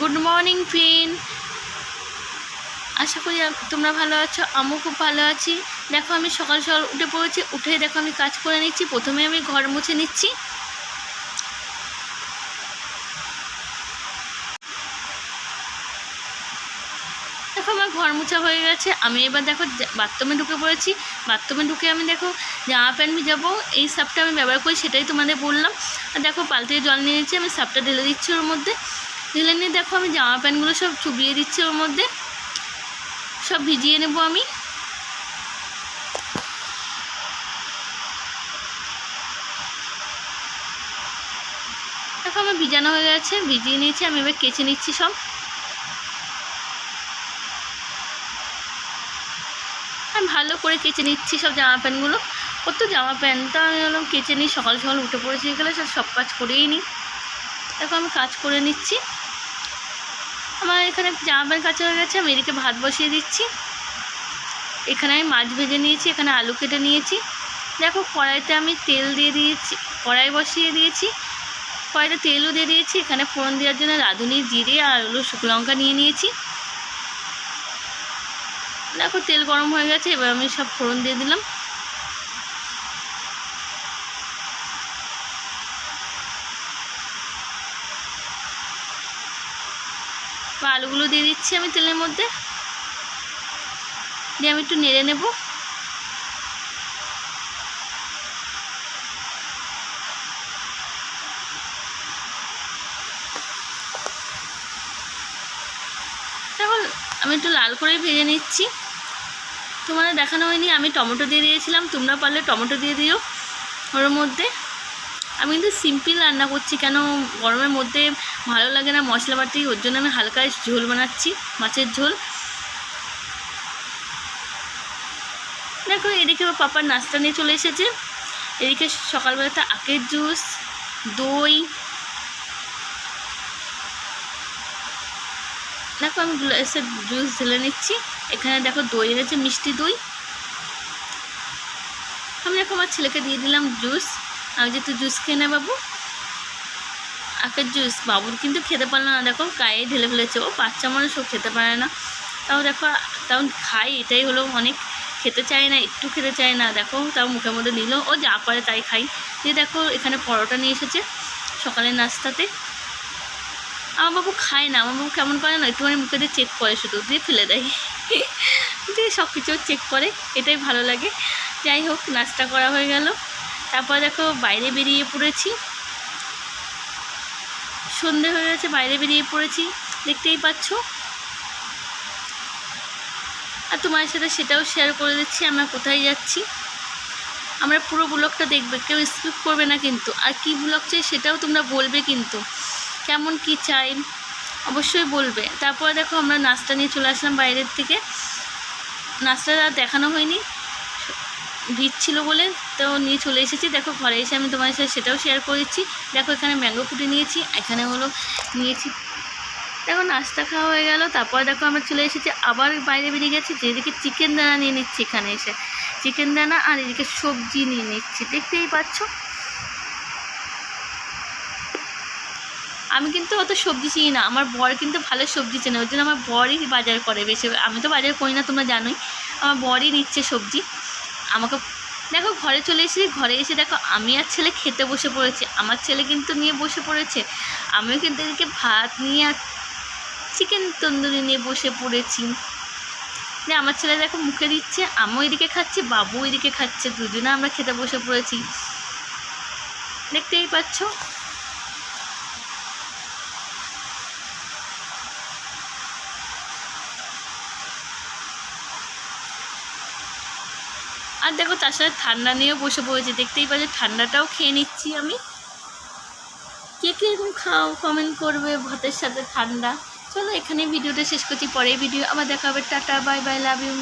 Good morning friend আশা করি তোমরা ভালো আছো, আমিও খুব ভালো আছি। দেখো, আমি সকাল সকাল উঠে পড়েছি, উঠে দেখো, আমি কাজ করে নিচ্ছি, প্রথমে আমি ঘর মুছে নিচ্ছি। দেখো, আমার ঘর মোছা হয়ে গেছে, আমি এবার দেখো বাথরুমে ঢুকে পড়েছি। বাথরুমে ঢুকে আমি দেখো, জামা প্যান্ট ভিজাবো, এই সাপটা আমি ব্যবহার করি, সেটাই তোমাদের বললাম। আর দেখো, বালতিতে জল নিয়ে নিচ্ছি আমি সাপটা ঢেলে দিচ্ছি ওর মধ্যে। ঢেলে নিয়ে দেখো আমি জামা প্যান্টগুলো সব চুবিয়ে দিচ্ছি ওর মধ্যে। সব ভিজিয়ে নেব আমি। দেখো আমার ভিজানো হয়ে গেছে, ভিজিয়ে নিয়েছি, আমি এবার কেচে নিচ্ছি সব। আমি ভালো করে কেচে নিচ্ছি সব জামা প্যান্টগুলো। কত জামা প্যান্ট তো আমি বললাম কেচে নিই, সকাল সকাল উঠে পড়েছি গেলে সব কাজ করেই নিই। দেখো আমি কাজ করে নিচ্ছি। এখানে জামা প্যান্ট কাচা হয়ে গেছে, আমি এদিকে ভাত বসিয়ে দিচ্ছি। এখানে আমি মাছ ভেজে নিয়েছি, এখানে আলু কেটে নিয়েছি। দেখো, কড়াইতে আমি তেল দিয়ে দিয়েছি, কড়াই বসিয়ে দিয়েছি। কড়াইতে তেলও দিয়ে দিয়েছি, এখানে ফোড়ন দেওয়ার জন্য রাঁধুনি, জিরে আর হলো শুকনো লঙ্কা নিয়ে নিয়েছি। দেখো, তেল গরম হয়ে গেছে, এবার আমি সব ফোড়ন দিয়ে দিলাম। বা আলুগুলো দিয়ে দিচ্ছি আমি তেলের মধ্যে। দিয়ে আমি একটু নেড়ে নেব। দেখো, আমি একটু লাল করেই ভেজে নিচ্ছি। তোমাদের দেখানো হয়নি, আমি টমেটো দিয়ে দিয়েছিলাম, তোমরা পারলে টমেটো দিয়ে দিও ওর মধ্যে। আমি কিন্তু সিম্পল রান্না করছি, কেন গরমের মধ্যে ভালো লাগে না মশলা বাটি ওর জন্য আমি হালকা ঝোল বানাচ্ছি, মাছের ঝোল। দেখো, এদিকে ওর পাপার নাস্তা নিয়ে চলে এসেছে। এদিকে সকালবেলাতে আখের জুস, দই। দেখো, আমি গ্লাসে জুস ঢেলে নিচ্ছি। এখানে দেখো, দই এনেছে, মিষ্টি দই। আমি দেখো, আমার ছেলেকে দিয়ে দিলাম জুস। আমি যে তুই জুস খেয়ে নে বাবু। আখের জুস। বাবুর কিন্তু খেতে পারল না। দেখো গায়ে ঢেলে ফেলেছে। ও বাচ্চা মানুষ ও খেতে পারে না। তাও দেখো, তাও খাই, এটাই হলো অনেক। খেতে চায় না, একটু খেতে চায় না। দেখো, তাও মুখের মধ্যে নিল ও যা পারে তাই খাই। দিয়ে দেখো, এখানে পরোটা নিয়ে এসেছে সকালের নাস্তাতে। আমার বাবু খায় না। আমার বাবু কেমন করে না একটুখানি মুখে দিয়ে চেক করে শুধু। দিয়ে ফেলে দেয়। দিয়ে সব কিছু চেক করে। এটাই ভালো লাগে। যাই হোক, নাস্তা করা হয়ে গেল। তারপর দেখো, বাইরে বেরিয়ে পড়েছি। সন্ধে হয়ে গেছে, বাইরে বেরিয়ে পড়েছি। দেখতেই পাচ্ছ। আর তোমার সাথে সেটাও শেয়ার করে দিচ্ছি, আমরা কোথায় যাচ্ছি। আমরা পুরো ব্লগটা দেখবে, কেউ স্কিপ করবে না কিন্তু। আর কি ব্লগ চাই সেটাও তোমরা বলবে কিন্তু। কেমন কি চাই, অবশ্যই বলবে। তারপরে দেখো আমরা নাস্তা নিয়ে চলে আসলাম বাইরের থেকে নাস্তাটা দেখানো হয়নি। ছিল বলে তো নিয়ে চলে এসেছি। দেখো, ঘরে এসে আমি তোমার সাথে সেটাও শেয়ার করেছি দেখো, এখানে ম্যাঙ্গো ফুটে নিয়েছি, এখানে হলো নিয়েছি। দেখো, নাস্তা খাওয়া হয়ে গেল। তারপরে দেখো, আমরা চলে এসেছি, আবার বাইরে বেরিয়ে গেছি। যেদিকে চিকেন দানা নিয়ে নিচ্ছি এখানে এসে। চিকেন দানা আর এদিকে সবজি নিয়ে নিচ্ছি। দেখতেই পাচ্ছ? আমি কিন্তু অত সবজি চিনি না। আমার বর কিন্তু ভালো সবজি চেনে। ওর জন্য আমার বরই বাজার করে বেশি। আমি তো বাজার করি না, তোমরা জানোই। আমার বরই নিচ্ছে সবজি। আমাকে, দেখো ঘরে চলে এসেছি, ঘরে এসে দেখো আমি আর ছেলে খেতে বসে পড়েছি। আমার ছেলে কিন্তু নিয়ে বসে পড়েছে। আমিও কিন্তু এদিকে ভাত নিয়ে আর চিকেন তন্দুরি নিয়ে বসে পড়েছি। দিয়ে আমার ছেলে দেখো মুখে দিচ্ছে, আমিও এদিকে খাচ্ছি বাবু এদিকে খাচ্ছে, দুজনে আমরা খেতে বসে পড়েছি। দেখতেই পাচ্ছ? আর দেখো তার সাথে ঠান্ডা নিয়েও বসে পড়েছে, দেখতেই পাচ্ছি ঠান্ডাটাও খেয়ে নিচ্ছি আমি। কে কে এরকম খাও কমেন্ট করবে ভাতের সাথে ঠান্ডা। চলো এখানে ভিডিওটা শেষ করছি পরে ভিডিও আবার দেখা হবে, tata bye bye love you